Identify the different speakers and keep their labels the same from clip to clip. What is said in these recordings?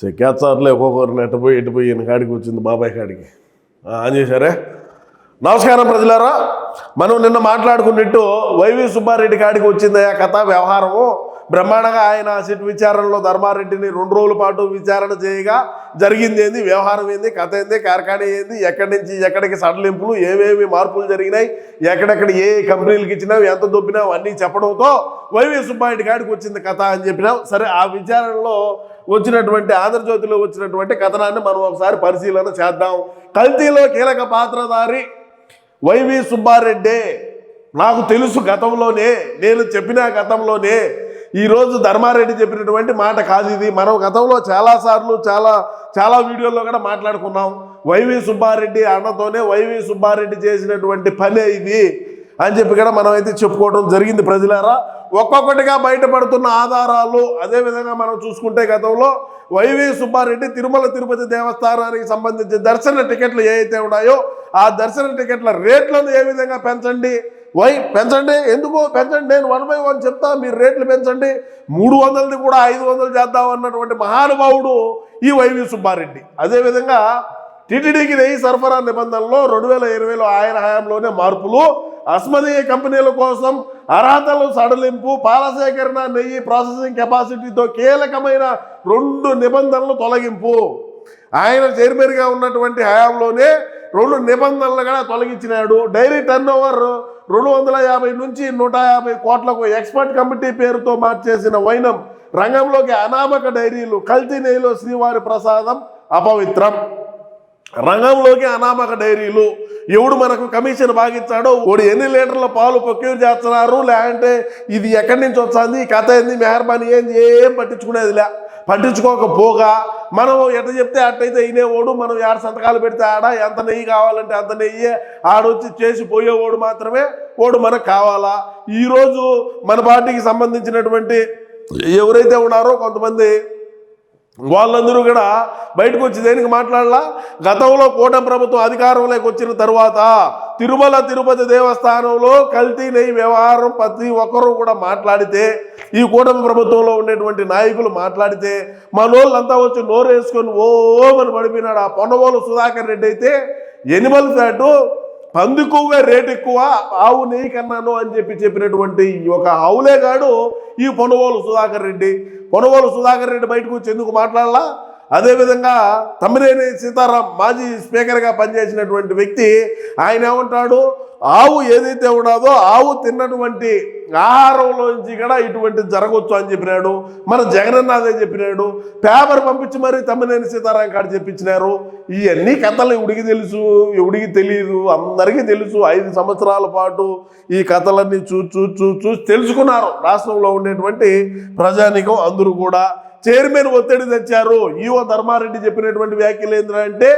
Speaker 1: సెక్కేస్తారులే ఒక్కొక్కరిని ఎట్టపోయి ఎట్టుపోయి ఈయన కాడికి వచ్చింది బాబాయ్ కాడికి. ఆన్ చేశారే? నమస్కారం ప్రజలారా. మనం నిన్న మాట్లాడుకున్నట్టు వైవి సుబ్బారెడ్డి కాడికి వచ్చింది ఆ కథ వ్యవహారము. బ్రహ్మాండంగా ఆయన సిట్ విచారణలో ధర్మారెడ్డిని రెండు రోజుల పాటు విచారణ చేయగా జరిగింది ఏంది? వ్యవహారం ఏంది? కథ ఏంది? కార్ఖానా ఏంది? ఎక్కడి నుంచి ఎక్కడికి సడలింపులు? ఏమేమి మార్పులు జరిగినాయి? ఎక్కడెక్కడ ఏ కంపెనీలకు ఇచ్చినావు? ఎంత దొబ్బినావు? అన్నీ చెప్పడంతో వైవి సుబ్బారెడ్డి కాడికి వచ్చింది కథ అని చెప్పినాం. సరే ఆ విచారణలో వచ్చినటువంటి ఆంధ్రజ్యోతిలో వచ్చినటువంటి కథనాన్ని మనం ఒకసారి పరిశీలన చేద్దాం. కల్తీలో కీలక పాత్రధారి వైవి సుబ్బారెడ్డి. నాకు తెలుసు గతంలోనే నేను చెప్పిన గతంలోనే ఈరోజు ధర్మారెడ్డి చెప్పినటువంటి మాట కాదు ఇది. మనం గతంలో చాలాసార్లు చాలా చాలా వీడియోల్లో కూడా మాట్లాడుకున్నాం. వైవి సుబ్బారెడ్డి అన్నతోనే వైవి సుబ్బారెడ్డి చేసినటువంటి పనే ఇది అని చెప్పి కూడా మనం అయితే చెప్పుకోవడం జరిగింది ప్రజలారా. ఒక్కొక్కటిగా బయటపడుతున్న ఆధారాలు అదేవిధంగా మనం చూసుకుంటే గతంలో వైవి సుబ్బారెడ్డి తిరుమల తిరుపతి దేవస్థానానికి సంబంధించి దర్శన టికెట్లు ఏ ఉన్నాయో ఆ దర్శన టికెట్ల రేట్లను ఏ విధంగా పెంచండి? వై పెంచండి? ఎందుకు పెంచండి? నేను వన్ బై వన్ చెప్తా మీరు రేట్లు పెంచండి. మూడు వందలది కూడా ఐదు వందలు చేద్దాం అన్నటువంటి మహానుభావుడు ఈ వైవి సుబ్బారెడ్డి. అదేవిధంగా టీటీడీకి నెయ్యి సరఫరా నిబంధనలో రెండు వేల ఇరవైలో ఆయన హయాంలోనే మార్పులు అస్మదీయ కంపెనీల కోసం అర్హతలు సడలింపు పాల సేకరణ నెయ్యి ప్రాసెసింగ్ కెపాసిటీతో కీలకమైన రెండు నిబంధనలు తొలగింపు. ఆయన చైర్మన్గా ఉన్నటువంటి హయాంలోనే రెండు నిబంధనలు కూడా తొలగించినాడు. డైరీ టర్న్ ఓవర్ రెండు వందల యాభై నుంచి నూట యాభై కోట్లకు ఎక్స్పర్ట్ కమిటీ పేరుతో మార్చేసిన వైనం రంగంలోకి అనామక డైరీలు కల్తీ నెయ్యిలో శ్రీవారి ప్రసాదం అపవిత్రం. రంగంలోకి అనామక డైరీలు ఎవడు మనకు కమిషన్ బాగిచ్చాడో వాడు ఎన్ని లీటర్ల పాలు ప్రొక్యూర్ చేస్తున్నారు? లేదంటే ఇది ఎక్కడి నుంచి వస్తుంది? ఈ కథ ఏంది? మెహర్బానీ ఏంది? ఏం పట్టించుకునేది లే. పట్టించుకోకపోగా మనం ఎట చెప్తే అట్టయితే అయినేవాడు మనం ఏడ సంతకాలు పెడితే ఆడ ఎంత నెయ్యి కావాలంటే అంత నెయ్యి ఆడొచ్చి చేసి పోయేవాడు మాత్రమే వాడు మనకు కావాలా? ఈరోజు మన పార్టీకి సంబంధించినటువంటి ఎవరైతే ఉన్నారో కొంతమంది వాళ్ళందరూ కూడా బయటకు వచ్చి దేనికి మాట్లాడాలా? గతంలో కూటమి ప్రభుత్వం అధికారంలోకి వచ్చిన తర్వాత తిరుమల తిరుపతి దేవస్థానంలో కల్తీ నెయ్యి వ్యవహారం ప్రతి ఒక్కరూ కూడా మాట్లాడితే ఈ కూటమి ప్రభుత్వంలో ఉండేటువంటి నాయకులు మాట్లాడితే మనోళ్ళంతా వచ్చి నోరు వేసుకొని ఓమని పడిపోయినాడు. ఆ పొన్నవోలు సుధాకర్ రెడ్డి అయితే ఎనిమల్ ఫ్యాటు పందుకువే రేటు ఎక్కువ ఆవు నెయ్యి కన్నాను అని చెప్పి చెప్పినటువంటి ఈ ఒక ఆవులేగాడు ఈ పొనవోలు సుధాకర్ రెడ్డి. పొనవోలు సుధాకర్ రెడ్డి బయటకు వచ్చి ఎందుకు మాట్లాడాలా? అదేవిధంగా తమ్మినేని సీతారాం మాజీ స్పీకర్గా పనిచేసినటువంటి వ్యక్తి ఆయన ఏమంటాడు? ఆవు ఏదైతే ఉన్నదో ఆవు తిన్నటువంటి ఆహారంలోంచి కూడా ఇటువంటి జరగవచ్చు అని చెప్పినాడు. మన జగనన్న అదే చెప్పినాడు? పేపర్ పంపించి మరి తమ్మినేని సీతారాం కాడ చెప్పించినారు. ఇవన్నీ కథలు ఎవడికి తెలుసు ఎవడికి తెలియదు అందరికీ తెలుసు. ఐదు సంవత్సరాల పాటు ఈ కథలన్నీ చూ చూ చూ చూసి తెలుసుకున్నారు. రాష్ట్రంలో ఉండేటువంటి ప్రజానికం అందరూ కూడా. చైర్మన్ ఒత్తిడి తెచ్చారు. ఈఓ ధర్మారెడ్డి చెప్పినటువంటి వ్యాఖ్యలు ఏంటంటే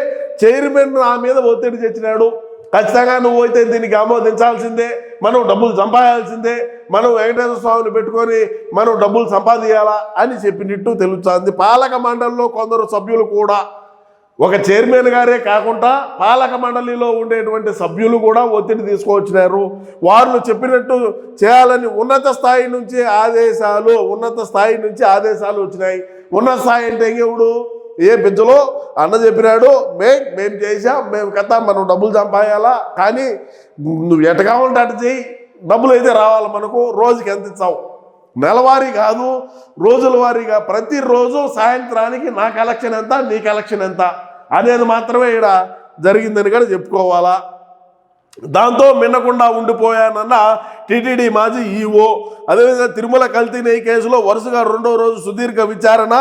Speaker 1: చైర్మన్ నా మీద ఒత్తిడి తెచ్చినాడు. ఖచ్చితంగా నువ్వు అయితే దీనికి ఆమోదించాల్సిందే మనం డబ్బులు సంపాదాల్సిందే మనం వెంకటేశ్వర స్వామిని పెట్టుకొని మనం డబ్బులు సంపాదించాలా అని చెప్పినట్టు తెలుస్తుంది. పాలక మండలిలో కొందరు సభ్యులు కూడా ఒక చైర్మన్ గారే కాకుండా పాలక మండలిలో ఉండేటువంటి సభ్యులు కూడా ఒత్తిడి తీసుకువచ్చినారు వారు చెప్పినట్టు చేయాలని ఉన్నత స్థాయి నుంచి ఆదేశాలు ఉన్నత స్థాయి నుంచి ఆదేశాలు వచ్చినాయి. ఉన్నత స్థాయి అంటే ఎవడు? ఏ బిజ్జలో అన్న చెప్పినాడు మే మేము చేసాం మేము కదా మనం డబ్బులు సంపాయాలా కానీ నువ్వు ఎట కావాలంటే అటు చేయి డబ్బులు అయితే రావాలి మనకు రోజుకి ఎంత ఇచ్చావు నెలవారీ కాదు రోజుల వారీగా ప్రతిరోజు సాయంత్రానికి నా కలెక్షన్ ఎంత నీ కలెక్షన్ ఎంత? అనేది మాత్రమే ఇక్కడ జరిగిందని కూడా చెప్పుకోవాలా. దాంతో మిన్నకుండా ఉండిపోయానన్న టీటీడీ మాజీ ఈఓ అదేవిధంగా తిరుమల కల్తీ నెయ్యి కేసులో వరుసగా రెండో రోజు సుదీర్ఘ విచారణ.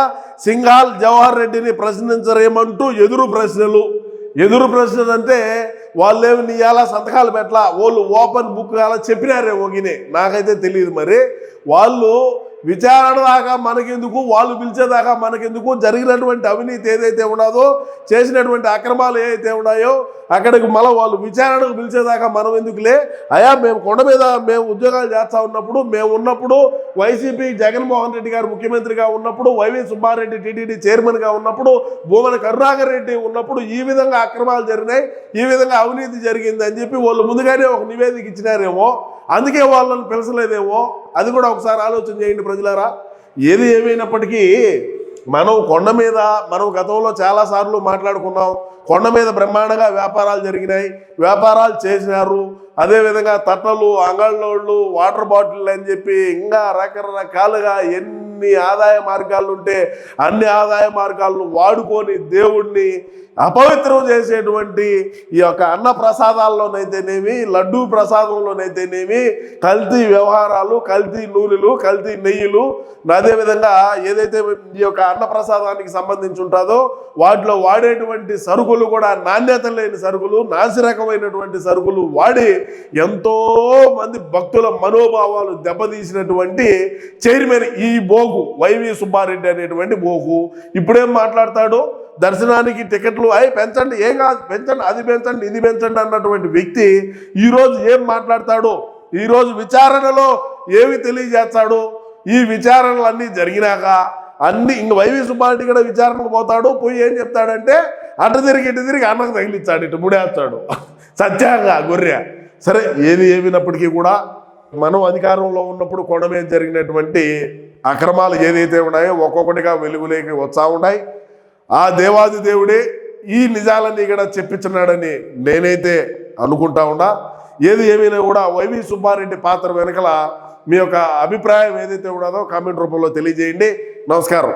Speaker 1: సింఘాల్ జవహర్ రెడ్డిని ప్రశ్నించరేమంటూ ఎదురు ప్రశ్నలు. ఎదురు ప్రశ్నలు అంటే వాళ్ళేమి నీ ఎలా సంతకాలు పెట్టలా? వాళ్ళు ఓపెన్ బుక్ అలా చెప్పినారే ఓగినే? నాకైతే తెలియదు మరి. వాళ్ళు విచారణ దాకా మనకెందుకు? వాళ్ళు పిలిచేదాకా మనకెందుకు? జరిగినటువంటి అవినీతి ఏదైతే ఉన్నదో చేసినటువంటి అక్రమాలు ఏవైతే ఉన్నాయో అక్కడికి మళ్ళీ వాళ్ళు విచారణకు పిలిచేదాకా మనం ఎందుకులే? అయా మేము కొండ మీద మేము ఉద్యోగాలు చేస్తా ఉన్నప్పుడు మేము ఉన్నప్పుడు వైసీపీ జగన్మోహన్ రెడ్డి గారు ముఖ్యమంత్రిగా ఉన్నప్పుడు వైవి సుబ్బారెడ్డి టీటీడీ చైర్మన్గా ఉన్నప్పుడు భూమన కరుణాకర్ రెడ్డి ఉన్నప్పుడు ఈ విధంగా అక్రమాలు జరిగినాయి ఈ విధంగా అవినీతి జరిగింది అని చెప్పి వాళ్ళు ముందుగానే ఒక నివేదిక ఇచ్చినారేమో. అందుకే వాళ్ళని పిలచలేదేమో? అది కూడా ఒకసారి ఆలోచన చేయండి ప్రజలారా. ఏది ఏమైనప్పటికీ మనం కొండ మీద మనం గతంలో చాలా సార్లు మాట్లాడుకున్నాం. కొండ మీద బ్రహ్మాండంగా వ్యాపారాలు జరిగినాయి. వ్యాపారాలు చేసినారు. అదేవిధంగా తట్టలు అంగళ్ళోళ్ళు వాటర్ బాటిల్ అని చెప్పి ఇంకా రకరకాలుగా ఎన్ని ఆదాయ మార్గాలు ఉంటే అన్ని ఆదాయ మార్గాలను వాడుకొని దేవుణ్ణి అపవిత్రం చేసేటువంటి ఈ యొక్క అన్న ప్రసాదాల్లోనైతేనేమి లడ్డూ ప్రసాదంలోనైతేనేమి కల్తీ వ్యవహారాలు కల్తీ నూనెలు కల్తీ నెయ్యిలు అదేవిధంగా ఏదైతే ఈ యొక్క అన్న ప్రసాదానికి సంబంధించి ఉంటుందో వాటిలో వాడేటువంటి సరుకులు కూడా నాణ్యత లేని సరుకులు నాసిరకమైనటువంటి సరుకులు వాడి ఎంతో మంది భక్తుల మనోభావాలు దెబ్బతీసినటువంటి చైర్మన్ ఈ బోగు వైవి సుబ్బారెడ్డి అనేటువంటి బోగు ఇప్పుడేం మాట్లాడతాడు? దర్శనానికి టికెట్లు అయి పెంచండి ఏం కాదు పెంచండి అది పెంచండి ఇది పెంచండి అన్నటువంటి వ్యక్తి ఈరోజు ఏం మాట్లాడతాడు? ఈరోజు విచారణలో ఏమి తెలియజేస్తాడు? ఈ విచారణలన్నీ జరిగినాక అన్ని ఇంక వైవి సుబ్బారెడ్డి కూడా విచారణకు పోతాడు. పోయి ఏం చెప్తాడంటే అటు తిరిగి ఇటు తిరిగి అన్నకు తగిలిచ్చాడు ఇటు ముడేస్తాడు. సత్యంగా గొర్రె. సరే ఏది ఏమినప్పటికీ కూడా మనం అధికారంలో ఉన్నప్పుడు కొండ మీద జరిగినటువంటి అక్రమాలు ఏదైతే ఉన్నాయో ఒక్కొక్కటిగా వెలుగులోకి వస్తూ ఉన్నాయి. ఆ దేవాది దేవుడే ఈ నిజాలన్నీ కూడా చెప్పించున్నాడని నేనైతే అనుకుంటా ఉన్నా. ఏది ఏమైనా కూడా వైవి సుబ్బారెడ్డి పాత్ర వెనకల మీ యొక్క అభిప్రాయం ఏదైతే ఉన్నదో కామెంట్ రూపంలో తెలియజేయండి. నమస్కారం.